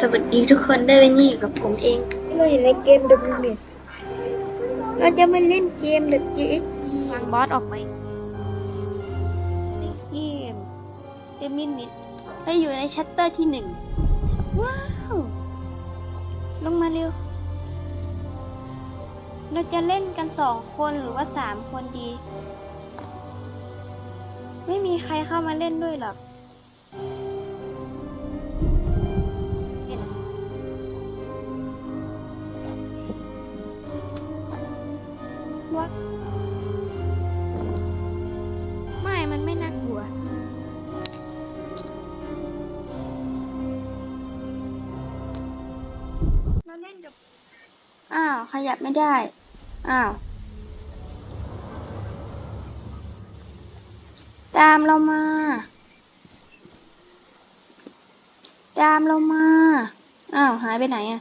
สวัสดีทุกคนได้วันนี้อยู่กับผมเอง เราอยู่ในเกม W เราจะมาเล่นเกม WXE วางบอสออกไปในเกมเดมินิตเราอยู่ในชัตเตอร์ที่หนึ่งว้าว ลงมาเร็ว เราจะเล่นกันสองคนหรือว่าสามคนดี ไม่มีใครเข้ามาเล่นด้วยหรอก วัดไม่ มันไม่น่ากลัว เราเล่นกับ อ้าว ขยับไม่ได้ อ้าว ตามเรามา ตามเรามา อ้าว หายไปไหนอะ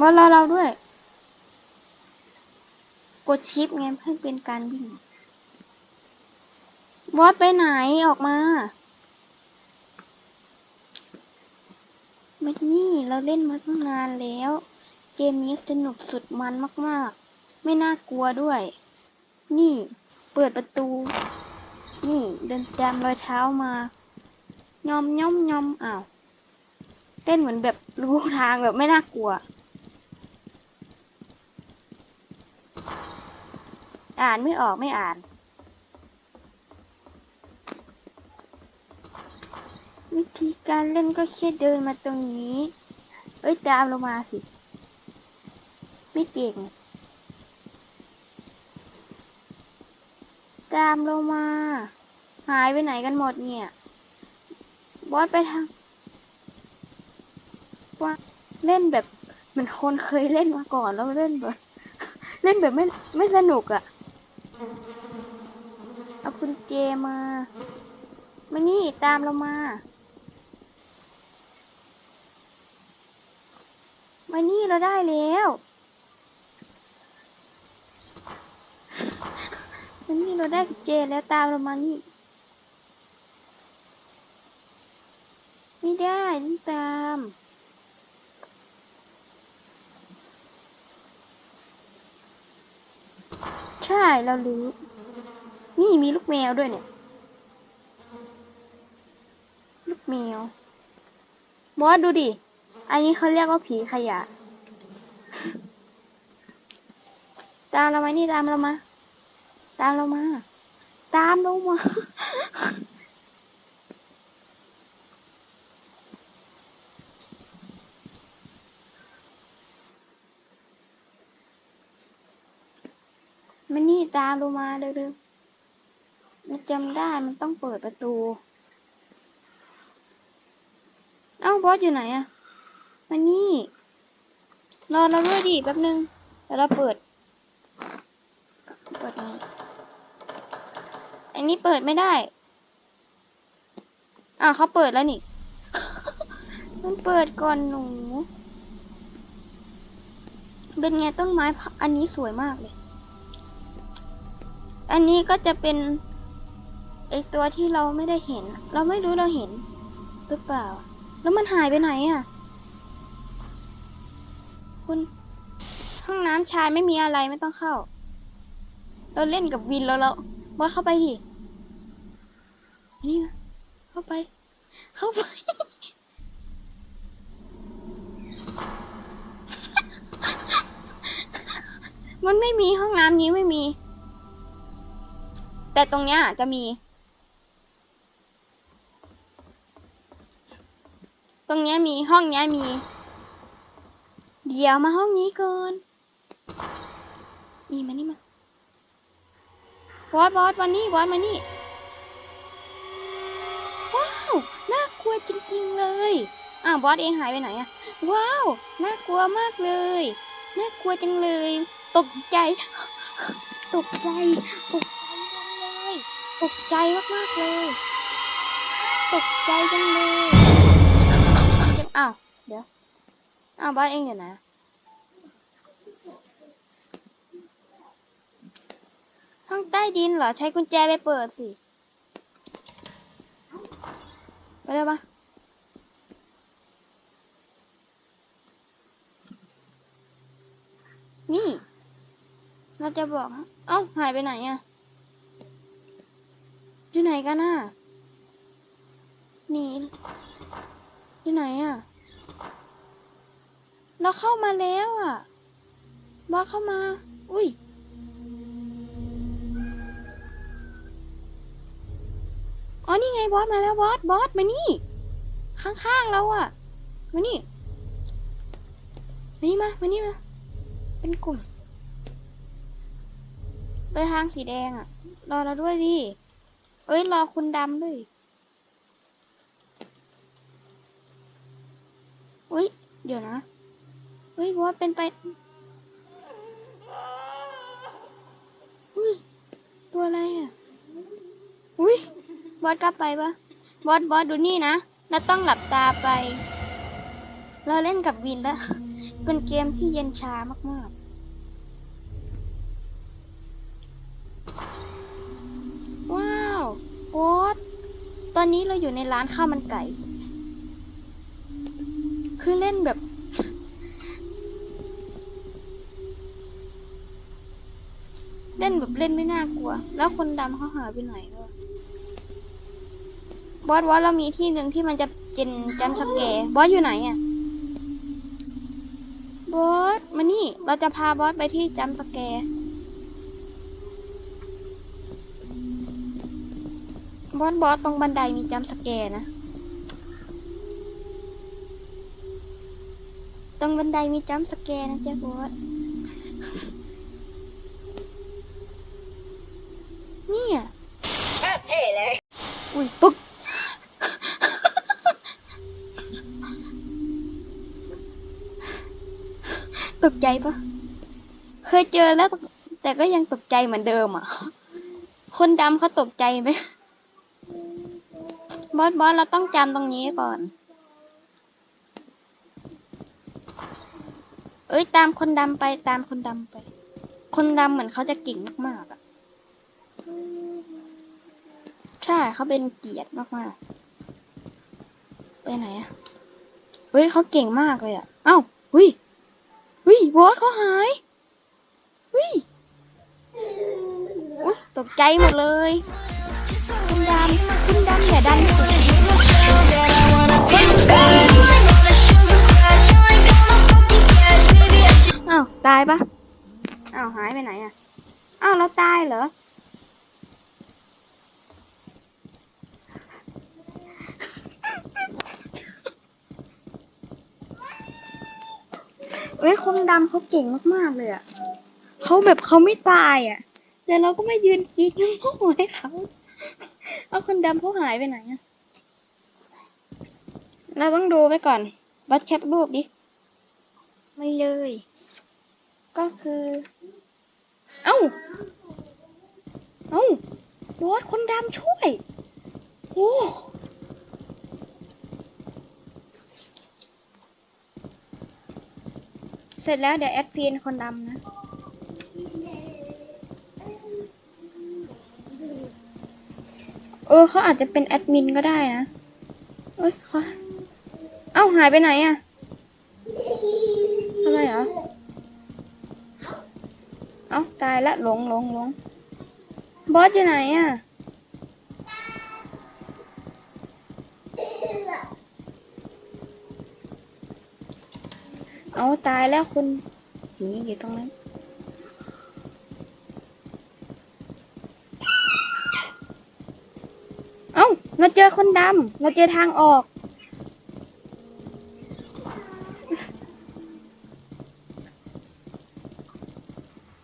บอสรอเราด้วย กดชิปไงให้เป็นการวิ่ง บอสไปไหนออกมาไม่นี่เราเล่นมาตั้งนานแล้ว เกมนี้สนุกสุดมันมากๆ ไม่น่ากลัวด้วย นี่เปิดประตู นี่เดินตามรอยเท้ามายอมย่อมย่อมอ้าวเต้นเหมือนแบบรู้ทางแบบไม่น่ากลัว อ่านไม่ออกไม่อ่าน วิธีการเล่นก็แค่เดินมาตรงนี้ เอ้ยตามเรามาสิ ไม่เก่ง ตามเรามา หายไปไหนกันหมดเนี่ย บอสไปทางว่าเล่นแบบเหมือนคนเคยเล่นมาก่อนแล้วเล่นแบบ เล่นแบบไม่ไม่สนุกอะ่ะ เอาคุณเจมา มานี่ตามเรามา มานี่เราได้แล้ว มานี่เราได้กุญแจแล้วตามเรามานี่ ไม่ได้ต้องตาม ใช่เรารู้ นี่มีลูกแมวด้วยเนี่ย ลูกแมว บอสดูดิ อันนี้เขาเรียกว่าผีขยะ ตามเรามานี่ตามเรามา ตามเรามา ตามเรามา มานี่ตามเรามาเร็วๆมันจำได้มันต้องเปิดประตู เอ้าบอสอยู่ไหนอะมานี่ รอเราด้วยดิแป๊บนึงเดี๋ยวเราเปิด เปิดไงอันนี้เปิดไม่ได้ อ่าเขาเปิดแล้วนี่ต้องเปิดก่อนหนู เป็นไงต้นไม้อันนี้สวยมากเลย อันนี้ก็จะเป็นไอตัวที่เราไม่ได้เห็น เราไม่รู้เราเห็น หรือเปล่า แล้วมันหายไปไหนอะ คุณห้องน้ำชายไม่มีอะไรไม่ต้องเข้า เราเล่นกับวินแล้วเราบอสเข้าไปดินนี่เข้าไป เข้าไปมันไม่มีห้องน้ำนี้ไม่มี แต่ตรงเนี้ยจะมี ตรงเนี้ยมีห้องเนี้ยมี เดี๋ยวมาห้องนี้ก่อนนี่มานี่มาบอสบอสวันนี้บอสมานี่ ว้าว น่ากลัวจริงๆเลยอ้าวบอสเองหายไปไหนอะว้าว น่ากลัวมากเลย น่ากลัวจังเลย ตกใจ ตกใจ ตก ตกใจมากๆเลย ตกใจจังเลยอ้าว เดี๋ยว อ้าวบ้านเองอยู่ไหนห้องใต้ดินเหรอ ใช้กุญแจไปเปิดสิ ไปเลยปะนี่ เราจะบอก เอ้า หายไปไหนอะ อยู่ไหนกันน่ะหนีอยู่ไหนอะเราเข้ามาแล้วอะบอสเข้ามา อุ้ยอ๋อนี่ไงบอสมาแล้วบอสบอสมานี่ ข้างๆเราอะมานี่มานี่มามานี่มาเป็นกลุ่ม ไปทางสีแดงอะรอเราด้วยดิ เอ้ย รอคุณดำด้วยอุ้ย เดี๋ยวนะเฮ้ยบอสเป็นไปอุ้ย ตัวอะไรอะอุ้ย บอสกลับไปปะบอสบอสดูนี่นะเราต้องหลับตาไป เราเล่นกับวินแล้วเป็นเกมที่เย็นชามากๆ บอสตอนนี้เราอยู่ในร้านข้าวมันไก่ คือเล่นแบบ เล่นแบบเล่นไม่น่ากลัว แล้วคนดำเขาหายไปไหนแล้วบอสว่าเรามีที่หนึ่งที่มันจะเจนจำสแกร์บอสอยู่ไหนอะบอสมานี่ เราจะพาบอสไปที่จำสแกร์ บอสบอสตรงบันไดมีจำสแกร์นะ ตรงบันไดมีจำสแกร์นะจ๊ะบอสเนี่ยเท่เลย อุ้ยปึ๊กตกใจปะเคยเจอแล้วแต่ก็ยังตกใจเหมือนเดิมอะ คนดำเขาตกใจไหม บอสบอสเราต้องจำตรงนี้ก่อน เอ้ยตามคนดำไปตามคนดำไป คนดำเหมือนเขาจะเก่งมากๆอะ ใช่เขาเป็นเกียรติมากๆ ไปไหนอะเฮ้ยเขาเก่งมากเลยอะเอ้าหุยหุยบอสเขาหายหุ้ยตกใจหมดเลย อย่าดันสิอ้าวตายปะอ้าวหายไปไหนอะอ้าวเราตายเหรอเอ้ยคนดำเขาเก่งมากๆเลยอะเขาแบบเขาไม่ตายอะ แต่เราก็ไม่ยืนคิดน้ำหัวให้เขา เอาคนดำเขาหายไปไหนอะเราต้องดูไว้ก่อน บัดแคปรูปดิ ไม่เลย ก็คือ เอ้า เอ้าบอสคนดำช่วย โอ้เสร็จแล้วเดี๋ยวแอดฟีนคนดำนะ เออเขาอาจจะเป็นแอดมินก็ได้นะ เอ้ยเขาเอ้าหายไปไหนอะทำไมเหรอ เอ้าตายละหลงหลงหลงบอสอยู่ไหนอะเอาตายแล้วคุณผีอยู่ตรงนั้น เอ้า เจอคนดำ เราเจอทางออก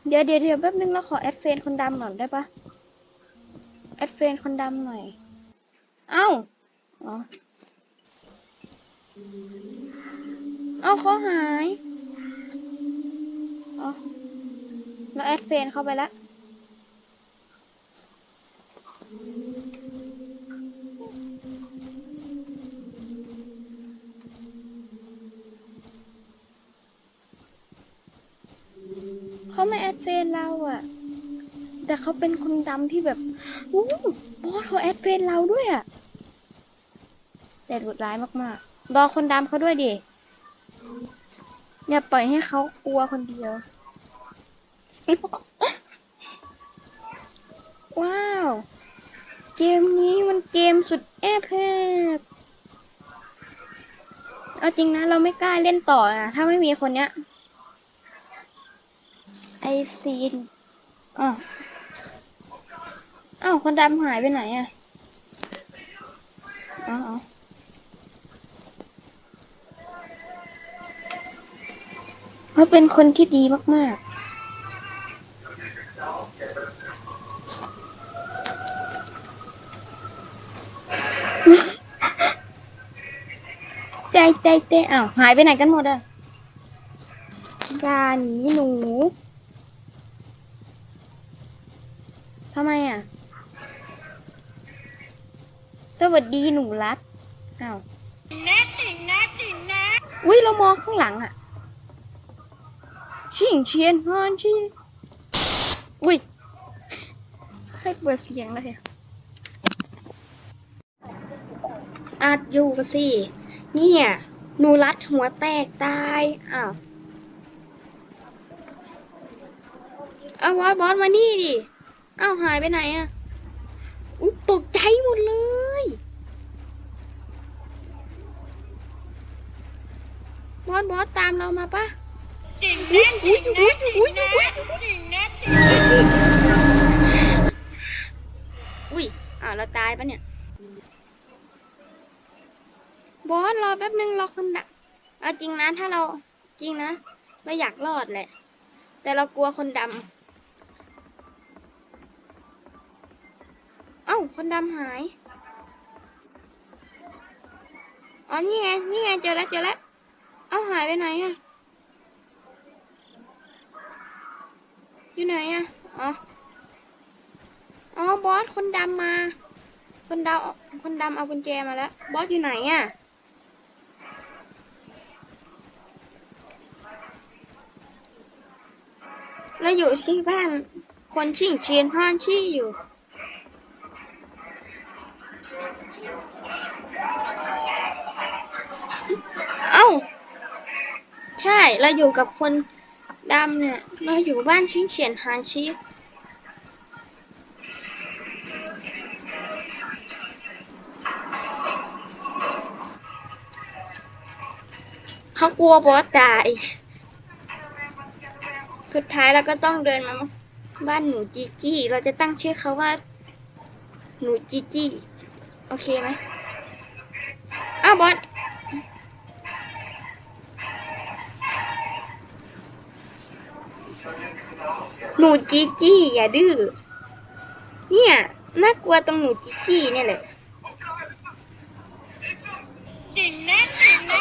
เดี๋ยวเดี๋ยวเดี๋ยวแป๊บนึงเราขอแอดเฟนคนดำหน่อยได้ปะแอดเฟนคนดำหน่อย เอ้า อ๋อ เอ้าเขาหาย อ๋อ เราแอดเฟนเข้าไปแล้ว เขาไม่แอดเฟนเราอะแต่เขาเป็นคนดำที่แบบอู้บอสเขาแอดเฟนเราด้วยอะแต่ดุร้ายมากๆรอคนดำเขาด้วยดิอย่าปล่อยให้เขากลัวคนเดียว ว้าว เกมนี้มันเกมสุดแอปแพกเอาจริงนะ เราไม่กล้าเล่นต่อนะถ้าไม่มีคนเนี้ย ไอซีนอ้าวอ้าวคนดำหายไปไหนอะอ๋ออ๋อเขาเป็นคนที่ดีมาก ๆใจใจใจอ้าวหายไปไหนกันหมดอะยาหนีหนู ทำไมอะสวัสดีหนูรักอ้าวอุ้ยเรามองข้างหลังอะชิงเชียนฮอนชีอุ้ยให้เปิดเสียงเลยอะอัดอยู่สิเนี่ยหนูรัดหัวแตกตาย อ้าวเอาบอสบอสมานี่ดิ อ้าวหายไปไหนอะอุ๊ยตกใจหมดเลย บอสบอสตามเรามาปะอุ๊ยอุ๊ยอุ๊ยอุ๊ยอุ๊ยอุ๊ยอ้าวเราตายปะเนี่ย บอสรอแป๊บนึงรอคนดักเอาจริงนะถ้าเราจริงนะ เราอยากรอดแหละ แต่เรากลัวคนดำ อ้าคนดำหาย อ๋อ นี่ไง นี่ไง เจอแล้ว เจอแล้ว เอ้าหายไปไหนอะอยู่ไหนอะอ๋อ อ๋อ บอส คนดำมา คนดำคนดำเอากุญแจมาแล้ว บอสอยู่ไหนอะเราอยู่ที่บ้าน คนชิงเชียนฮานชี่อยู่ เอ้า ใช่ เราอยู่กับคนดำเนี่ย เราอยู่บ้านชิงเฉียนฮานชีเขากลัวบอสตาย สุดท้ายเราก็ต้องเดินมาบ้านหนูจีจี้ เราจะตั้งชื่อเขาว่า หนูจีจี้ โอเคไหมอ้าวบอสหนูจีจี้อย่าดื้อ เนี่ยน่ากลัวตรงหนูจีจี้เนี่ยแหละ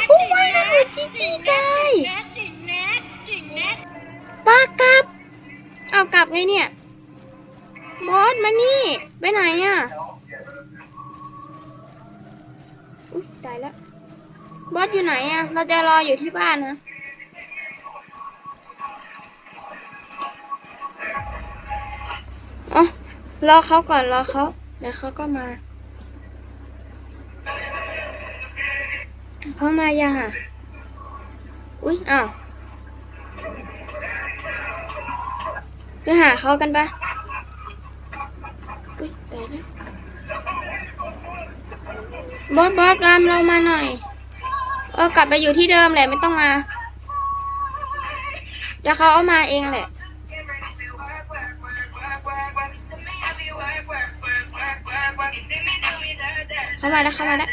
โอ้ไม่นะหนูจีจี้ตายป้ากลับ เอากลับไงเนี่ย บอสมานี่ ไปไหนอะ ตายแล้วบอสอยู่ไหนอะเราจะรออยู่ที่บ้านนะอ๋อรอเขาก่อนรอเขาเดี๋ยวเขาก็มาเขามายังอะ อุ๊ยอ้าวไปหาเขากันปะอุ๊ยตายแล้ว บอสบอสตามเรามาหน่อย เออกลับไปอยู่ที่เดิมแหละไม่ต้องมาเดี๋ยวเขาเอามาเองแหละ เข้ามาแล้วเข้ามาแล้ว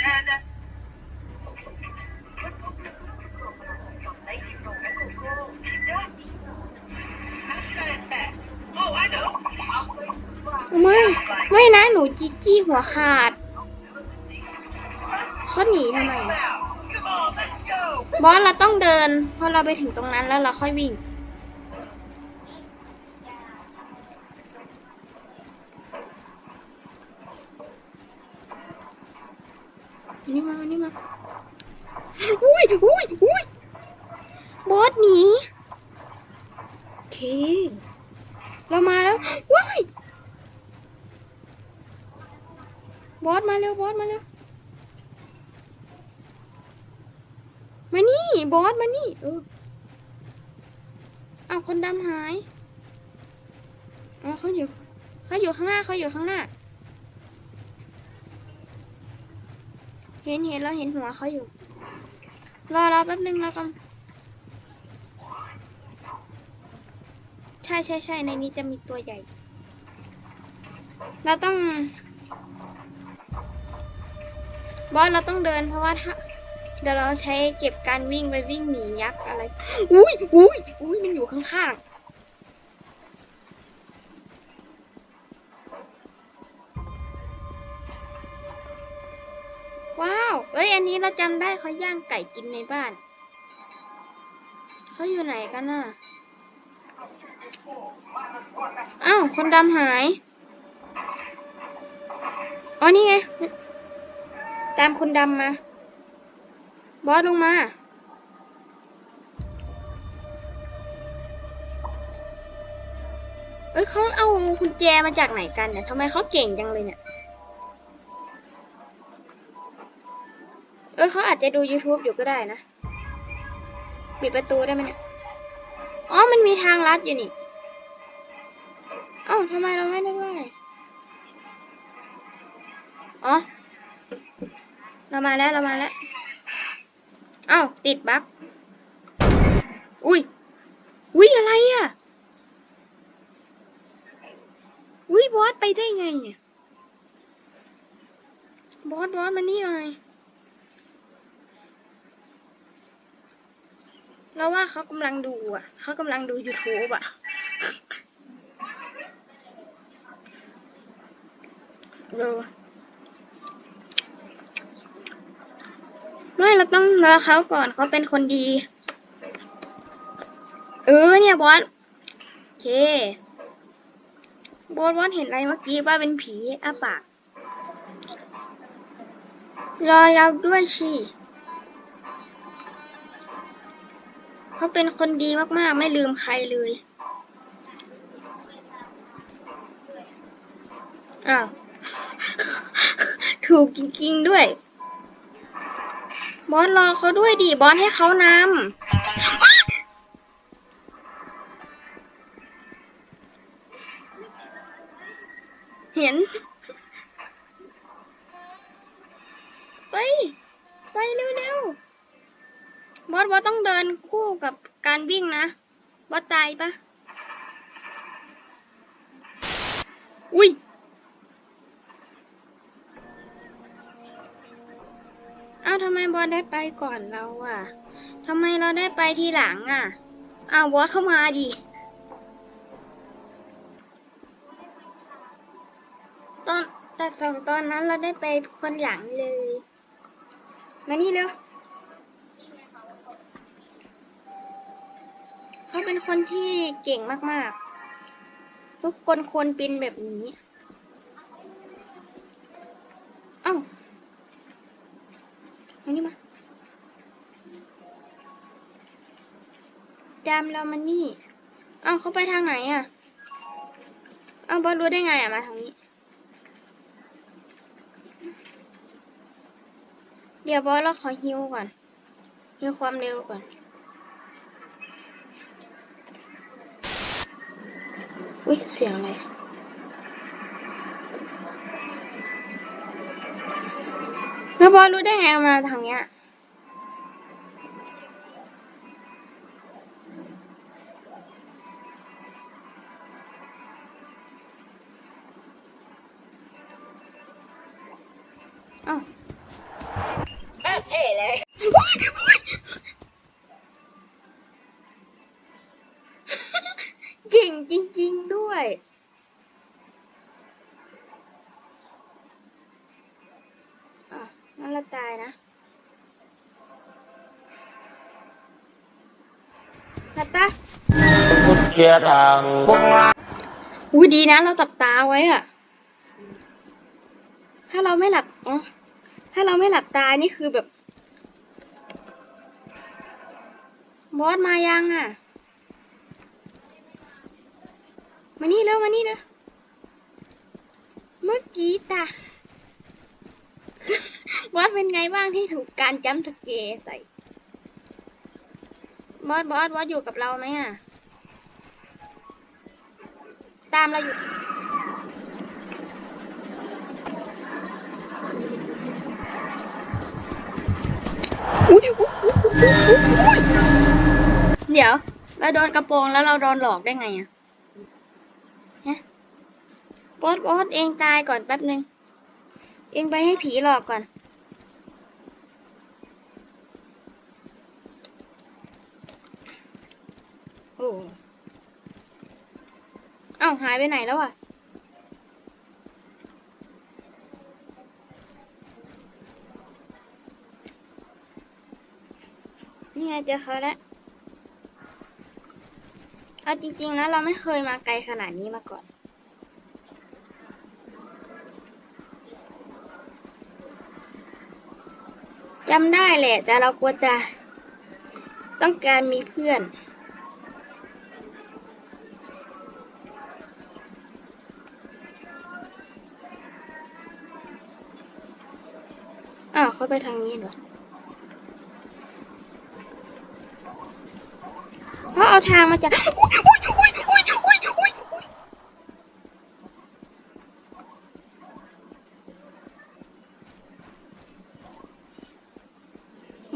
ไม่ ไม่นะ หนูจีจี้หัวขาด บอสเราต้องเดิน พอเราไปถึงตรงนั้นแล้วเราค่อยวิ่ง อันนี้มาอันนี้มา อุ้ยอุ้ยอุ้ยบอสหนี โอเค เรามาแล้ว ว้าย บอสมาเร็ว บอสมาเร็ว มานี่บอสมานี่เออเอาคนดำหายอ๋อเขาอยู่เขาอยู่ข้างหน้าเขาอยู่ข้างหน้า เห็นเห็นเราเห็นหัวเขาอยู่ รอรอแป๊บนึงแล้วกันใช่ใช่ใช่ในนี้จะมีตัวใหญ่ เราต้องบอสเราต้องเดินเพราะว่าถ้า เดี๋ยวเราใช้เก็บการวิ่งไปวิ่งหนียักษ์อะไร อุ้ยอุ้ยอุ้ยมันอยู่ข้างๆ ว้าว เอ้ย อันนี้เราจำได้เขาย่างไก่กินในบ้าน เขาอยู่ไหนกันน่ะอ้าว คนดำหาย อ๋อ นี่ไง ตามคนดำมา บอสลงมา เอ้ยเขาเอากุญแจมาจากไหนกันเนี่ยทำไมเขาเก่งจังเลยเนี่ย เออเขาอาจจะดู YouTube อยู่ก็ได้นะ ปิดประตูได้ไหมเนี่ย อ๋อ มันมีทางลัดอยู่นี่เอ้าทำไมเราไม่ได้ด้วยอ๋อ เรามาแล้ว เรามาแล้ว อ้าติดบั๊กอุ้ยอุ้ยอะไรอะอุ้ยบอสไปได้ไงเนี่ยบอสบอสมานี่หน่อยเราว่าเขากำลังดูอะเขากำลังดู YouTube อะเร็ว ไม่เราต้องรอเขาก่อนเขาเป็นคนดี เออเนี่ยบอสโอเคบอสบอสเห็นอะไรเมื่อกี้ว่าเป็นผีอ้าปากรอเราด้วยสิเขาเป็นคนดีมากๆ ไม่ลืมใครเลยอ้าวถูกจริงๆด้วย บอสรอเขาด้วยดิบอสให้เขานำเห็น ไป ไปเร็วๆ บอสบอสต้องเดินคู่กับการวิ่งนะ บอสตายปะอุ้ย อ้าทำไมบอสได้ไปก่อนเราอะทำไมเราได้ไปทีหลังอะอ้าวบอสเข้ามาดิตอนแต่สองตอนนั้นเราได้ไปคนหลังเลย มานี่เร็วเขาเป็นคนที่เก่งมากๆ ทุกคนควรเป็นแบบนี้ เอ้า มานี่มา จามเรามานี่เอ้าเขาไปทางไหนอะเอ้าบอสรู้ได้ไงอะมาทางนี้ เดี๋ยวบอสเราขอฮิวก่อนฮิวความเร็วก่อนอุ้ยเสียงอะไรแล้วบอสรู้ได้ไงอามาทางเนี้ย สียรตังพงลาอุ้ยดีนะ เราตับตาไว้อะถ้าเราไม่หลับอ๋อถ้าเราไม่หลับตานี่คือแบบ บอสมายังอะ มานี่เร็วมานี่เร็วเมื่อกี้ตาบอสเป็นไงบ้างที่ถูกการจัมป์สเกใส่ บอสบอสบอสอยู่กับเราไหมอะ ตามเราอยู่อุ้ยอุ๊ยอุ๊ยเดี๋ยว เราโดนกระโปรงแล้วเราโดนหลอกได้ไงอะฮะบอสบอสเองตายก่อนแป๊บนึง เองไปให้ผีหลอกก่อน โอ้ เอ้าหายไปไหนแล้วอะนี่ไงเจอเขาแล้วเอาจริงๆนะเราไม่เคยมาไกลขนาดนี้มาก่อน จำได้แหละ แต่เรากลัวจะต้องการมีเพื่อน ไปทางนี้เหรอเพราะเอาทางมาจากอุ๊ยอุ๊ยอุ๊ยอุ๊ยอุ๊ยอุ๊ยอุ๊ย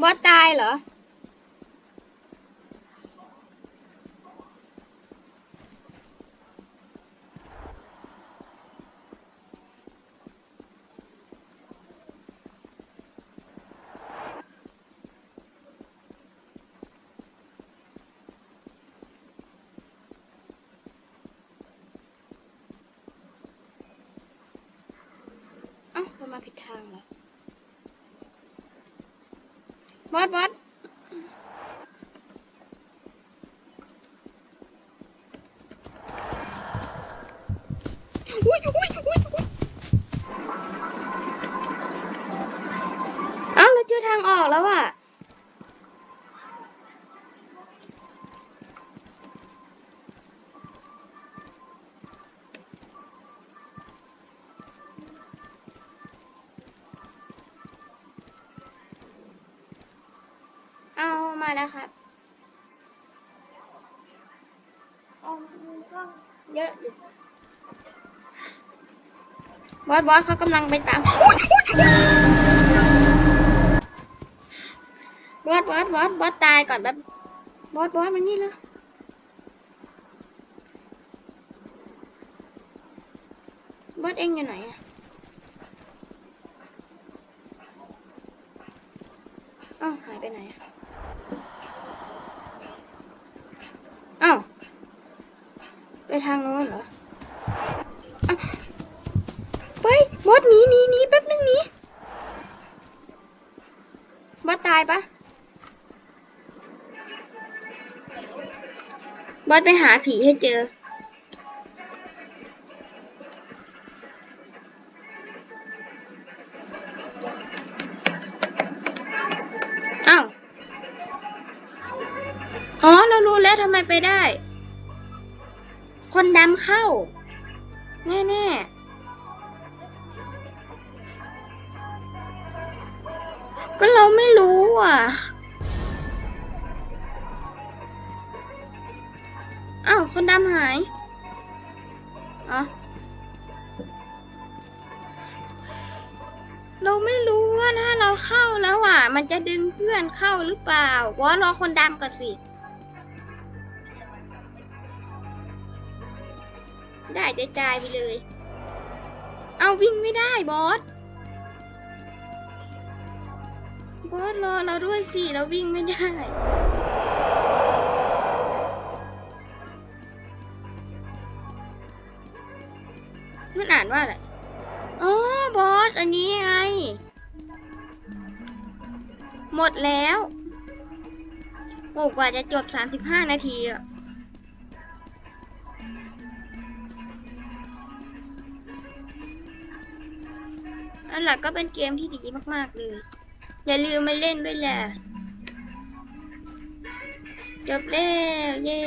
บอสตายเหรอ เยอะอยู่บอสบอสเขากำลังไปตามบอสบอสบอสบอสตายก่อนแบบบอสบอสมันนี่เลยบอสเองอยู่ไหนอะอ้าวหายไปไหนอะ อ้าวไปทางโน้นเหรออ้าวไปบอสหนีหนีหนีแป๊บนึงหนีบอสตายปะบ อสไปหาผีให้เจอ อ้าว อ๋อ เรารู้แล้วทำไมไปได้ คนดำเข้า แน่ๆก็เราไม่รู้อะ คนดำหายอ๋อเราไม่รู้ว่าถ้าเราเข้าแล้วอะ มันจะดึงเพื่อนเข้าหรือเปล่าว่ารอคนดำก่อนสิ ได้จะจ่ายไปเลย เอาวิ่งไม่ได้บอส บอสรอเราด้วยสิ เราวิ่งไม่ได้ ว่าอะไรอ๋อบอส อันนี้ไง หมดแล้วโอ้กว่าจะจบ 35 นาทีอะอันหลักก็เป็นเกมที่ดีมาก ๆ เลย อย่าลืมมาเล่นด้วยแหละ จบแล้ว เย้